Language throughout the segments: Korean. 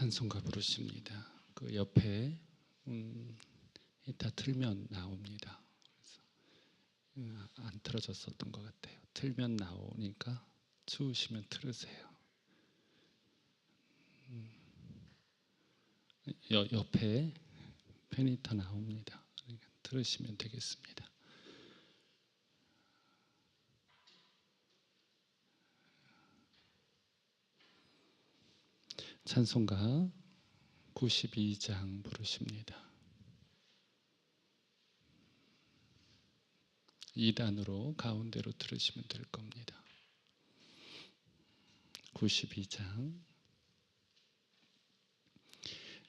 찬송가 부르십니다. 그 옆에 음, 다 틀면 나옵니다. 음, 안 틀어졌었던 것 같아요. 틀면 나오니까 추우시면 틀으세요. 음, 여, 옆에 페니터 나옵니다. 그러니까 들으시면 되겠습니다. 찬송가 92장 부르십니다. 2단으로 가운데로 들으시면 될 겁니다. 92장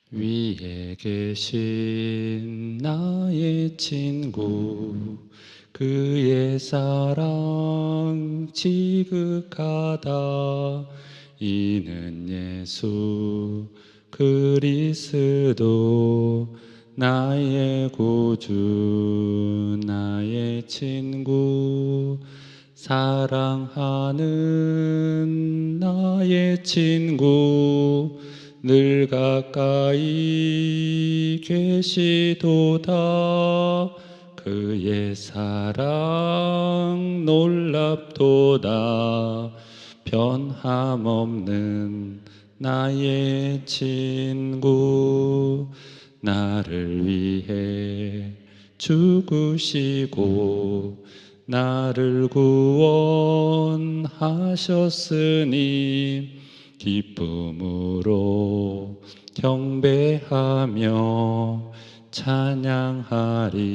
위에 계신 나의 친구 그의 사랑 지극하다 이는 예수 그리스도 나의 구주 나의 친구 사랑하는 나의 친구 늘 가까이 계시도다. 그의 사랑 놀랍도다 변함없는 나의 친구 나를 위해 죽으시고 나를 구원하셨으니 기쁨으로 경배하며 찬양하리.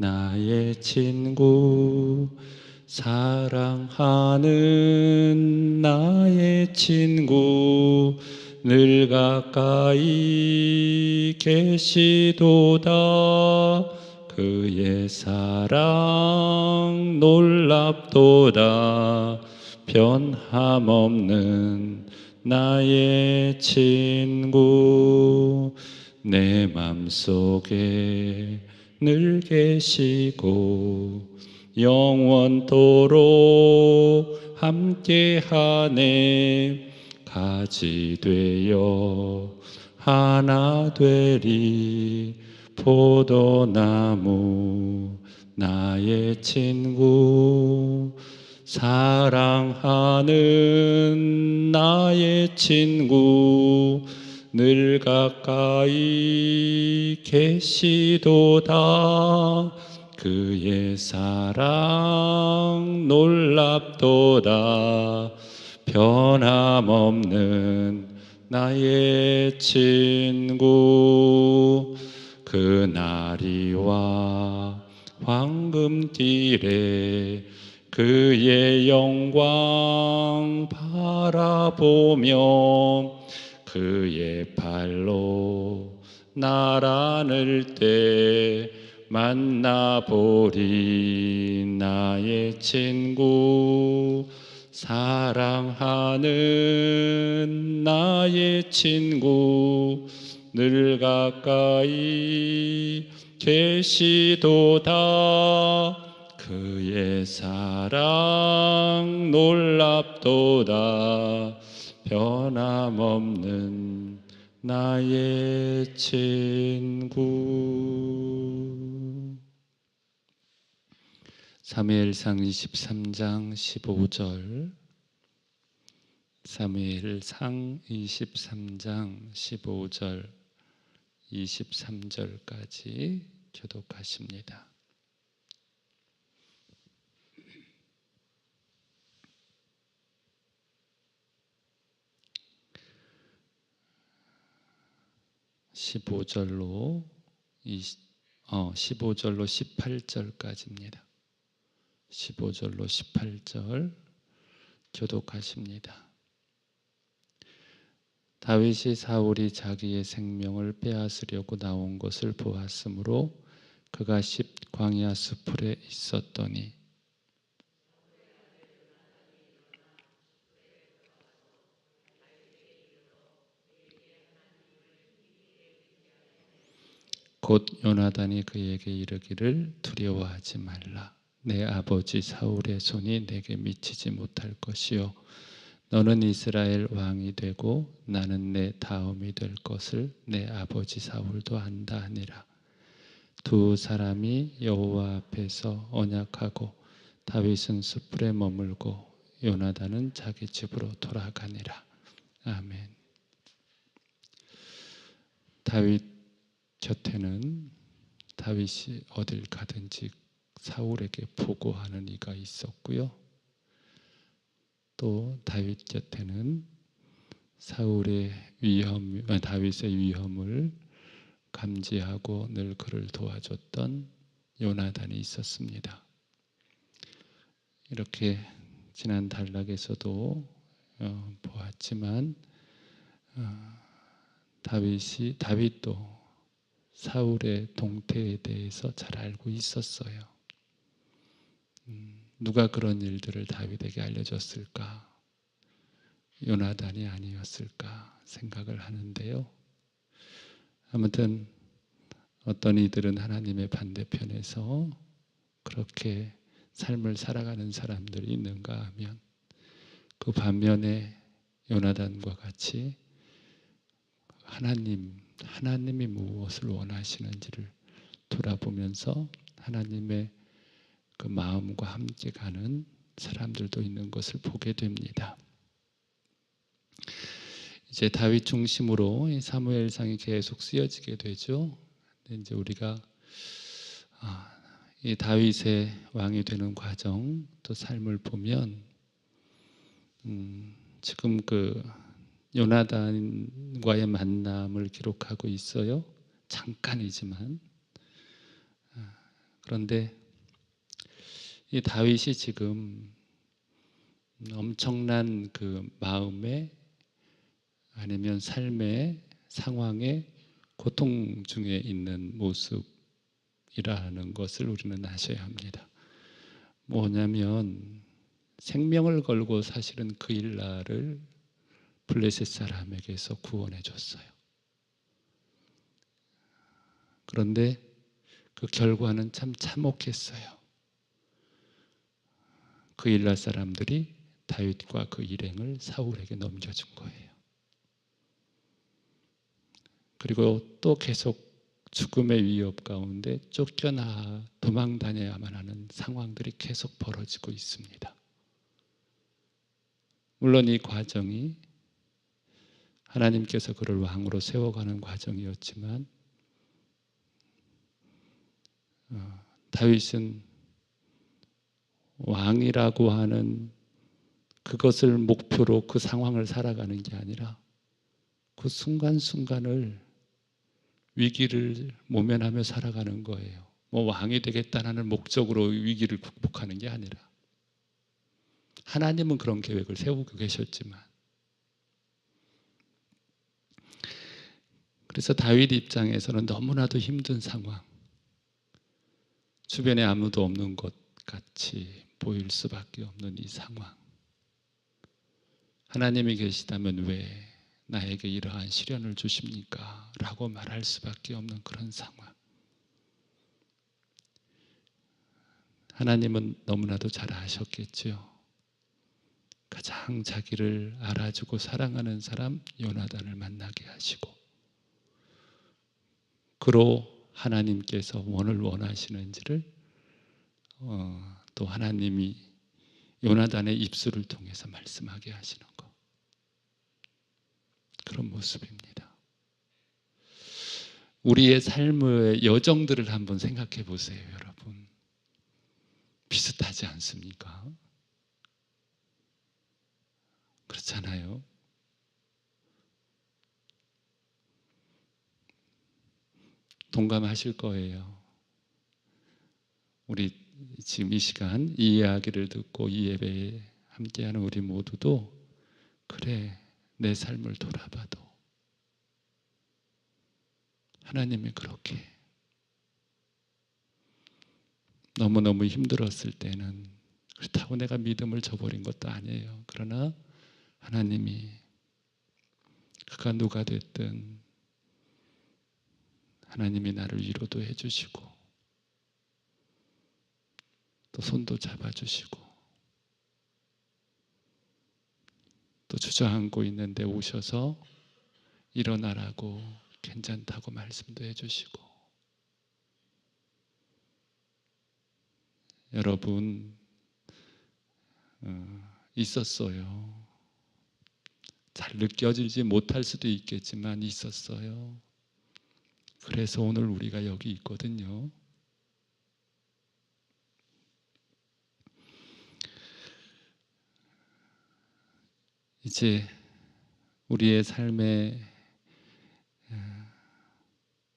나의 친구 사랑하는 나의 친구 늘 가까이 계시도다. 그의 사랑 놀랍도다. 변함없는 나의 친구 내 맘속에 늘 계시고 영원토록 함께하네. 가지 되어 하나 되리. 포도나무 나의 친구. 사랑하는 나의 친구. 늘 가까이 계시도다 그의 사랑 놀랍도다. 변함없는 나의 친구 그날이 와 황금길에 그의 영광 바라보며 그의 발로 나란을 때 만나보리 나의 친구 사랑하는 나의 친구 늘 가까이 계시도다. 그의 사랑 놀랍도다. 변함없는 나의 친구 사무엘상 23장 15절 사무엘상 23장 15절 23절까지 교독하십니다. (15절로) 어, 15절로 18절까지입니다. 15절로 18절 교독하십니다. 다윗이 사울이 자기의 생명을 빼앗으려고 나온 것을 보았으므로 그가 십 광야 수풀에 있었더니 곧 요나단이 그에게 이르기를 두려워하지 말라 내 아버지 사울의 손이 내게 미치지 못할 것이요 너는 이스라엘 왕이 되고 나는 내 다음이 될 것을 내 아버지 사울도 안다 하니라. 두 사람이 여호와 앞에서 언약하고 다윗은 숯불에 머물고 요나단은 자기 집으로 돌아가니라. 아멘. 다윗 곁에는 다윗이 어딜 가든지 사울에게 보고하는 이가 있었고요. 또 다윗 곁에는 사울의 위험, 아, 다윗의 위험을 감지하고 늘 그를 도와줬던 요나단이 있었습니다. 이렇게 지난 단락에서도 어, 보았지만 어, 다윗이 다윗도 사울의 동태에 대해서 잘 알고 있었어요. 음, 누가 그런 일들을 다윗에게 알려줬을까? 요나단이 아니었을까 생각을 하는데요. 아무튼 어떤 이들은 하나님의 반대편에서 그렇게 삶을 살아가는 사람들이 있는가 하면 그 반면에 요나단과 같이 하나님, 하나님이 무엇을 원하시는지를 돌아보면서 하나님의 그 마음과 함께 가는 사람들도 있는 것을 보게 됩니다. 이제 다윗 중심으로 사무엘상이 계속 쓰여지게 되죠. 이제 우리가 아, 이 다윗의 왕이 되는 과정 또 삶을 보면 음, 지금 그 요나단과의 만남을 기록하고 있어요. 잠깐이지만 아, 그런데 이 다윗이 지금 엄청난 그 마음에 아니면 삶의 상황에 고통 중에 있는 모습이라는 것을 우리는 아셔야 합니다. 뭐냐면 생명을 걸고 사실은 그 일날을 블레셋 사람에게서 구원해 줬어요. 그런데 그 결과는 참 참혹했어요. 그 일날 사람들이 다윗과 그 일행을 사울에게 넘겨준 거예요. 그리고 또 계속 죽음의 위협 가운데 쫓겨나 도망 다녀야만 하는 상황들이 계속 벌어지고 있습니다. 물론 이 과정이 하나님께서 그를 왕으로 세워가는 과정이었지만 어, 다윗은 왕이라고 하는 그것을 목표로 그 상황을 살아가는 게 아니라 그 순간순간을 위기를 모면하며 살아가는 거예요. 뭐 왕이 되겠다는 목적으로 위기를 극복하는 게 아니라. 하나님은 그런 계획을 세우고 계셨지만. 그래서 다윗 입장에서는 너무나도 힘든 상황. 주변에 아무도 없는 것 같이 보일 수밖에 없는 이 상황. 하나님이 계시다면 왜 나에게 이러한 시련을 주십니까? 라고 말할 수밖에 없는 그런 상황. 하나님은 너무나도 잘 아셨겠죠. 가장 자기를 알아주고 사랑하는 사람 요나단을 만나게 하시고 그로 하나님께서 원을 원하시는지를 어, 또 하나님이 요나단의 입술을 통해서 말씀하게 하시는 것. 그런 모습입니다. 우리의 삶의 여정들을 한번 생각해 보세요, 여러분. 비슷하지 않습니까? 그렇잖아요. 동감하실 거예요. 우리 지금 이 시간 이 이야기를 듣고 이 예배에 함께하는 우리 모두도 그래 내 삶을 돌아봐도 하나님이 그렇게 너무너무 힘들었을 때는 그렇다고 내가 믿음을 저버린 것도 아니에요. 그러나 하나님이 그가 누가 됐든 하나님이 나를 위로도 해주시고 또 손도 잡아주시고 주저앉고 있는데 오셔서 일어나라고 괜찮다고 말씀도 해주시고 여러분 어, 있었어요. 잘 느껴지지 못할 수도 있겠지만 있었어요. 그래서 오늘 우리가 여기 있거든요. 이제 우리의 삶에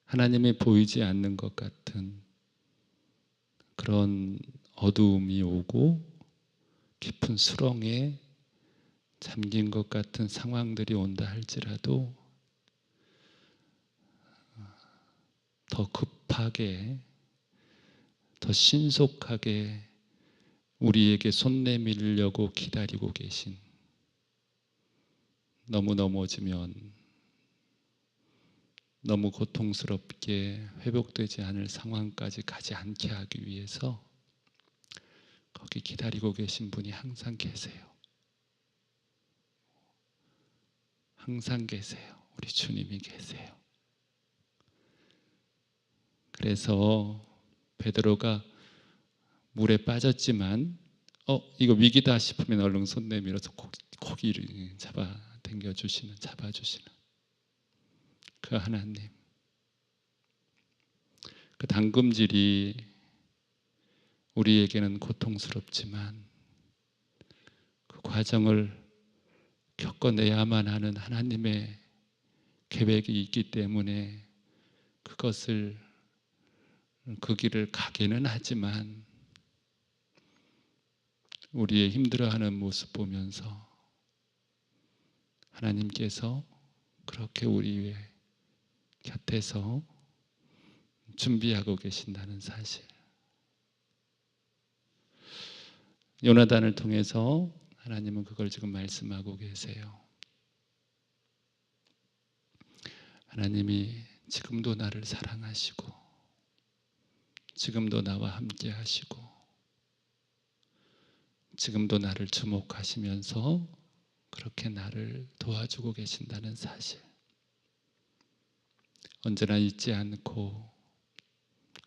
하나님이 보이지 않는 것 같은 그런 어두움이 오고 깊은 수렁에 잠긴 것 같은 상황들이 온다 할지라도 더 급하게 더 신속하게 우리에게 손 내밀려고 기다리고 계신 너무 넘어지면 너무 고통스럽게 회복되지 않을 상황까지 가지 않게 하기 위해서 거기 기다리고 계신 분이 항상 계세요. 항상 계세요. 우리 주님이 계세요. 그래서 베드로가 물에 빠졌지만 어 이거 위기다 싶으면 얼른 손 내밀어서 고기를 잡아 당겨 주시는 잡아 주시는 그 하나님. 그 당금질이 우리에게는 고통스럽지만 그 과정을 겪어내야만 하는 하나님의 계획이 있기 때문에 그것을 그 길을 가기는 하지만 우리의 힘들어하는 모습 보면서 하나님께서 그렇게 우리의 곁에서 준비하고 계신다는 사실. 요나단을 통해서 하나님은 그걸 지금 말씀하고 계세요. 하나님이 지금도 나를 사랑하시고, 지금도 나와 함께 하시고, 지금도 나를 주목하시면서 그렇게 나를 도와주고 계신다는 사실. 언제나 잊지 않고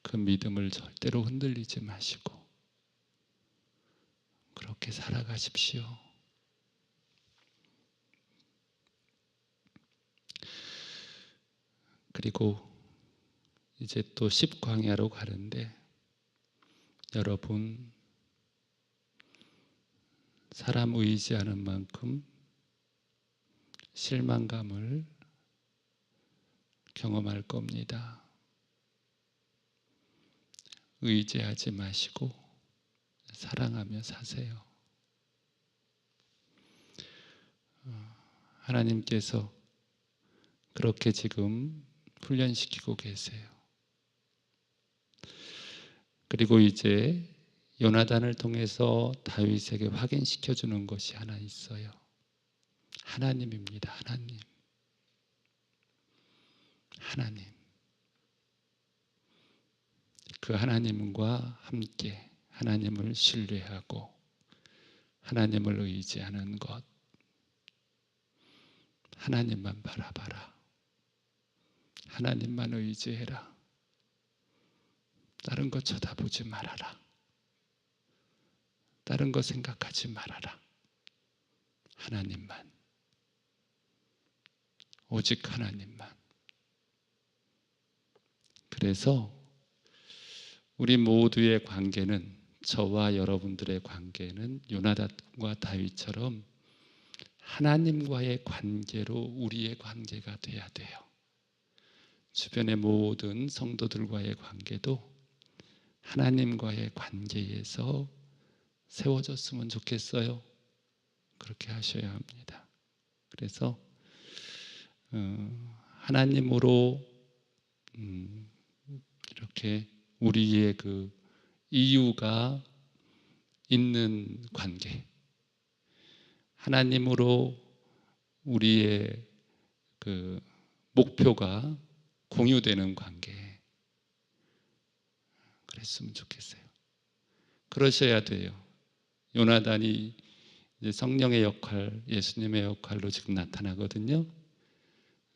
그 믿음을 절대로 흔들리지 마시고 그렇게 살아가십시오. 그리고 이제 또 10광야로 가는데 여러분 사람 의지하는 만큼 실망감을 경험할 겁니다. 의지하지 마시고 사랑하며 사세요. 어, 하나님께서 그렇게 지금 훈련시키고 계세요. 그리고 이제 요나단을 통해서 다윗에게 확인시켜 주는 것이 하나 있어요. 하나님입니다. 하나님. 하나님. 그 하나님과 함께 하나님을 신뢰하고 하나님을 의지하는 것. 하나님만 바라봐라. 하나님만 의지해라. 다른 것 쳐다보지 말아라. 다른 거 생각하지 말아라. 하나님만. 오직 하나님만. 그래서 우리 모두의 관계는 저와 여러분들의 관계는 요나단과 다윗처럼 하나님과의 관계로 우리의 관계가 돼야 돼요. 주변의 모든 성도들과의 관계도 하나님과의 관계에서 세워졌으면 좋겠어요. 그렇게 하셔야 합니다. 그래서 어, 하나님으로 음, 이렇게 우리의 그 이유가 있는 관계, 하나님으로 우리의 그 목표가 공유되는 관계, 그랬으면 좋겠어요. 그러셔야 돼요. 요나단이 성령의 역할, 예수님의 역할로 지금 나타나거든요.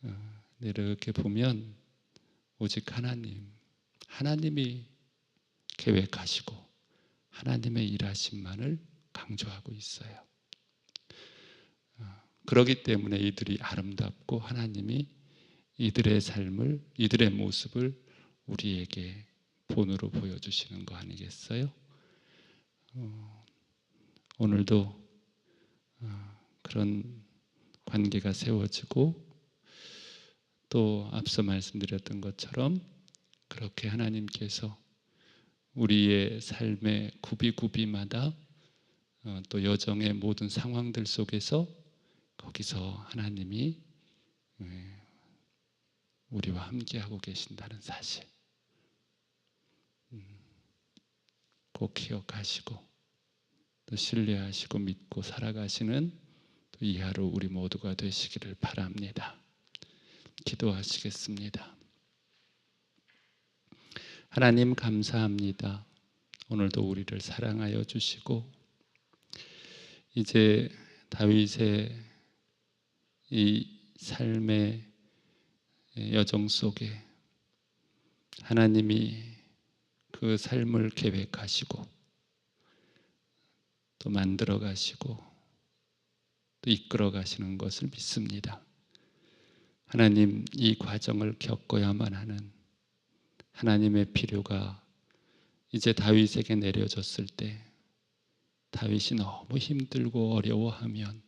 어, 이렇게 보면 오직 하나님, 하나님이 계획하시고 하나님의 일하심만을 강조하고 있어요. 어, 그러기 때문에 이들이 아름답고 하나님이 이들의 삶을, 이들의 모습을 우리에게 본으로 보여주시는 거 아니겠어요? 어, 오늘도 어, 그런 관계가 세워지고 또 앞서 말씀드렸던 것처럼 그렇게 하나님께서 우리의 삶의 구비구비마다 어, 또 여정의 모든 상황들 속에서 거기서 하나님이 예, 우리와 함께하고 계신다는 사실 음, 꼭 기억하시고 또 신뢰하시고 믿고 살아가시는 이 하루 우리 모두가 되시기를 바랍니다. 기도하시겠습니다. 하나님 감사합니다. 오늘도 우리를 사랑하여 주시고 이제 다윗의 이 삶의 여정 속에 하나님이 그 삶을 계획하시고 또 만들어 가시고 또 이끌어 가시는 것을 믿습니다. 하나님 이 과정을 겪어야만 하는 하나님의 필요가 이제 다윗에게 내려졌을 때 다윗이 너무 힘들고 어려워하면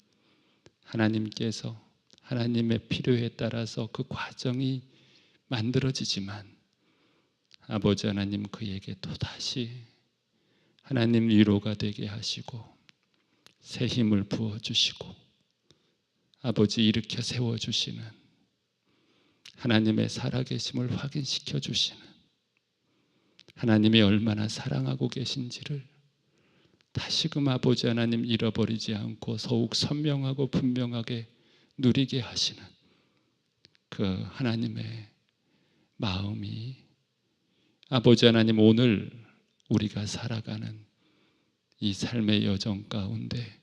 하나님께서 하나님의 필요에 따라서 그 과정이 만들어지지만 아버지 하나님 그에게 또다시 하나님 위로가 되게 하시고 새 힘을 부어 주시고 아버지 일으켜 세워 주시는 하나님의 살아계심을 확인시켜 주시는 하나님이 얼마나 사랑하고 계신지를 다시금 아버지 하나님 잃어버리지 않고 더욱 선명하고 분명하게 누리게 하시는 그 하나님의 마음이 아버지 하나님 오늘 우리가 살아가는 이 삶의 여정 가운데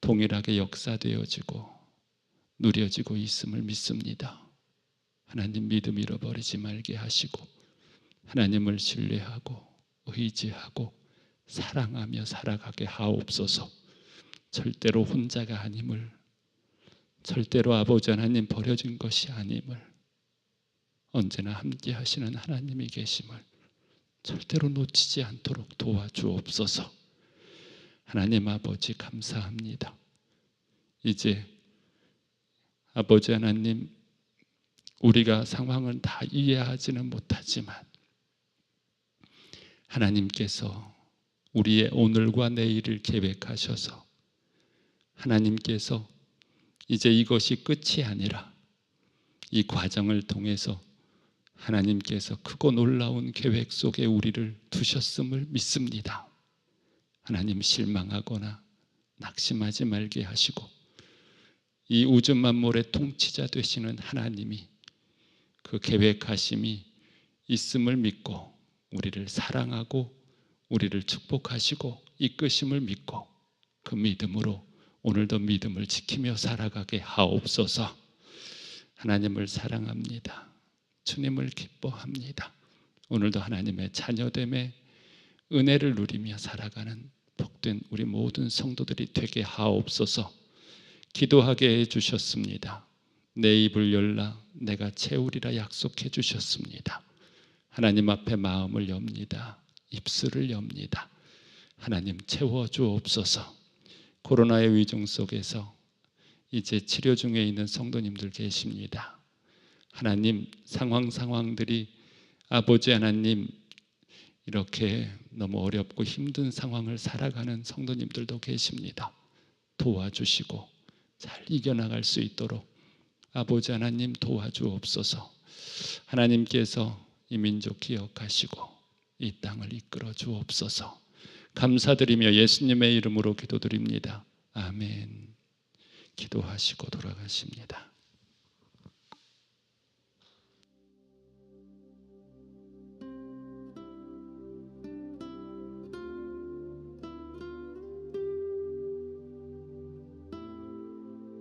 동일하게 역사되어지고 누려지고 있음을 믿습니다. 하나님 믿음 잃어버리지 말게 하시고 하나님을 신뢰하고 의지하고 사랑하며 살아가게 하옵소서. 절대로 혼자가 아님을 절대로 아버지 하나님 버려진 것이 아님을 언제나 함께 하시는 하나님이 계심을 절대로 놓치지 않도록 도와주옵소서. 하나님 아버지 감사합니다. 이제 아버지 하나님 우리가 상황을 다 이해하지는 못하지만 하나님께서 우리의 오늘과 내일을 계획하셔서 하나님께서 이제 이것이 끝이 아니라 이 과정을 통해서 하나님께서 크고 놀라운 계획 속에 우리를 두셨음을 믿습니다. 하나님 실망하거나 낙심하지 말게 하시고 이 우주 만물의 통치자 되시는 하나님이 그 계획하심이 있음을 믿고 우리를 사랑하고 우리를 축복하시고 이끄심을 믿고 그 믿음으로 오늘도 믿음을 지키며 살아가게 하옵소서. 하나님을 사랑합니다. 주님을 기뻐합니다. 오늘도 하나님의 자녀됨의 은혜를 누리며 살아가는 복된 우리 모든 성도들이 되게 하옵소서. 기도하게 해 주셨습니다. 내 입을 열라 내가 채우리라 약속해 주셨습니다. 하나님 앞에 마음을 엽니다. 입술을 엽니다. 하나님 채워 주옵소서. 코로나의 위중 속에서 이제 치료 중에 있는 성도님들 계십니다. 하나님 상황 상황들이 아버지 하나님 이렇게 너무 어렵고 힘든 상황을 살아가는 성도님들도 계십니다. 도와주시고 잘 이겨나갈 수 있도록 아버지 하나님 도와주옵소서. 하나님께서 이 민족 기억하시고 이 땅을 이끌어 주옵소서. 감사드리며 예수님의 이름으로 기도드립니다. 아멘. 기도하시고 돌아가십니다.